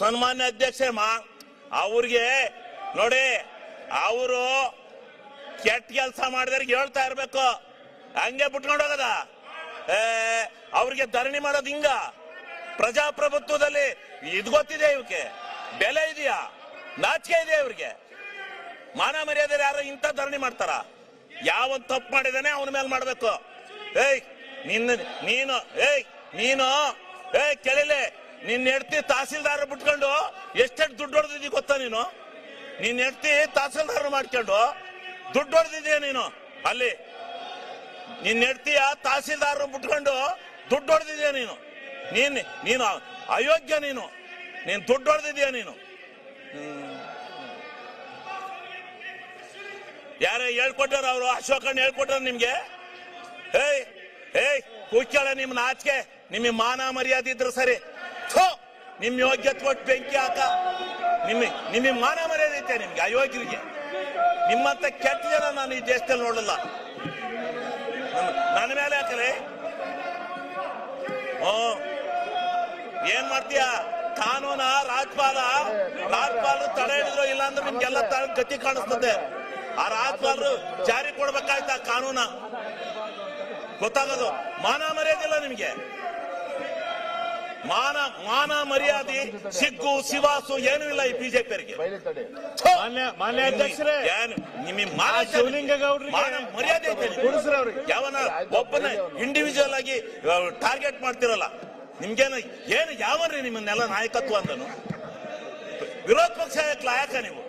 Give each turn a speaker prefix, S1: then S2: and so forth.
S1: ಸನ್ಮಾನ್ಯ ಅಧ್ಯಕ್ಷೆ ಅವ್ರಿಗೆ ನೋಡಿ, ಅವರು ಕೆಟ್ಟ ಕೆಲಸ ಮಾಡಿದವ್ರಿಗೆ ಹೇಳ್ತಾ ಇರ್ಬೇಕು. ಹಂಗೆ ಬಿಟ್ಕೊಂಡು ಹೋಗದ. ಅವ್ರಿಗೆ ಧರಣಿ ಮಾಡೋದು ಹಿಂಗ. ಪ್ರಜಾಪ್ರಭುತ್ವದಲ್ಲಿ ಇದು ಗೊತ್ತಿದೆ ಇವಕ್ಕೆ ಬೆಲೆ ಇದೆಯಾ? ನಾಚಿಕೆ ಇದೆ ಇವ್ರಿಗೆ? ಮಾನ ಮರ್ಯಾದೆ ಯಾರು ಇಂಥ ಧರಣಿ ಮಾಡ್ತಾರ? ಯಾವ ತಪ್ಪು ಮಾಡಿದಾನೆ ಅವನ ಮೇಲೆ ಮಾಡ್ಬೇಕು. ಏಯ್, ನಿನ್ನ, ನೀನು, ಏಯ್ ನೀನು, ಏಯ್ ಕೆಳಲೆ ನಿನ್ನ ಹೆಡ್ತಿ ತಹಸೀಲ್ದಾರ್ ಬಿಟ್ಕೊಂಡು ಎಷ್ಟೆಷ್ಟು ದುಡ್ಡು ಹೊಡೆದಿದ್ದಿ ಗೊತ್ತಾ ನೀನು? ನಿನ್ನ ಹೆಡ್ತಿ ತಹಸೀಲ್ದಾರ್ ಮಾಡ್ಕೊಂಡು ದುಡ್ಡು ಹೊಡೆದಿದ್ದೀಯ ನೀನು? ಅಲ್ಲಿ. ನಿನ್ನ ಹೆಡ್ತಿಯ ತಹಸೀಲ್ದಾರ್ ಬಿಟ್ಕೊಂಡು ದುಡ್ಡು ಹೊಡೆದಿದ್ದೀಯ ನೀನು? ನೀನ್, ನೀನು ಅಯೋಗ್ಯ ನೀನು. ನೀನು ದುಡ್ಡು ಹೊಡೆದಿದ್ದೀಯ ನೀನು? ಯಾರೇ ಹೇಳ್ಕೊಟ್ಟಾರ ಅವರು? ಅಶೋಕಣ್ಣ ಹೇಳ್ಕೊಟ್ಟಾರ ನಿಮ್ಗೆ? ಏಯ್ ಏಯ್ ಕೂಚಳ ನಿಮ್ ನಾಚಿಕೆ. ನಿಮಗೆ ಮಾನ ಮರ್ಯಾದೆ ಇದ್ರೆ ಸರಿ. ಥೋ ನಿಮ್ ಯೋಗ್ಯತೆ ಕೊಟ್ಟು ಬೆಂಕಿ ಹಾಕ. ನಿಮ್ಮ ನಿಮ್ಮ ಮಾನ ಮರ್ಯಾದೆ ಐತೆ ನಿಮ್ಗೆ, ಅಯೋಗ್ಯರಿಗೆ. ನಿಮ್ಮಂತ ಕೆಟ್ಟ ಜನ ನಾನು ಈ ದೇಶದಲ್ಲಿ ನೋಡಲ್ಲ ನನ್ನ- ಮೇಲೆ ಹಾಕಲೆ ಓ, ಏನ್ ಮಾಡ್ತೀಯ? ಕಾನೂನ ರಾಜ್ಪಾಲ ರಾಜ್ಪಾಲರು ತಡೆ ಹಿಡಿದ್ರು ಇಲ್ಲ ಅಂದ್ರೆ ನಿಮ್ಗೆಲ್ಲ ಗತಿ ಕಾಣಿಸ್ತದೆ. ಆ ರಾಜ್ಪಾಲರು ಜಾರಿ ಕೊಡ್ಬೇಕಾಯ್ತಾ ಕಾನೂನ? ಗೊತ್ತಾಗೋದು? ಮಾನ ಮರ್ಯಾದಿಲ್ಲ ನಿಮ್ಗೆ. ಮಾನ ಮಾನ ಮರ್ಯಾದೆ ಸಿಗ್ಗು ಶಿವಾಸು ಏನೂ ಇಲ್ಲ ಈ ಬಿಜೆಪಿಯವರಿಗೆ
S2: ಮಾನ್ಯ ಮಾನ್ಯ ಅಧ್ಯಕ್ಷರೇ
S1: ಏನು ನಿಮಗೆ ಮಾನ
S2: ಶಿವಲಿಂಗ
S1: ಮಾನ ಮರ್ಯಾದೆ ಯಾವನ ಒಬ್ಬನ ಇಂಡಿವಿಜುವಲ್ ಆಗಿ ಟಾರ್ಗೆಟ್ ಮಾಡ್ತಿರಲ್ಲ. ನಿಮ್ಗೇನು ಏನು ಯಾವನ್ರಿ ನಿಮ್ಮನ್ನೆಲ್ಲ ನಾಯಕತ್ವ ಅಂದನು? ವಿರೋಧ ಪಕ್ಷ ಯಾಕೆ ಲಾಯಕ ನೀವು?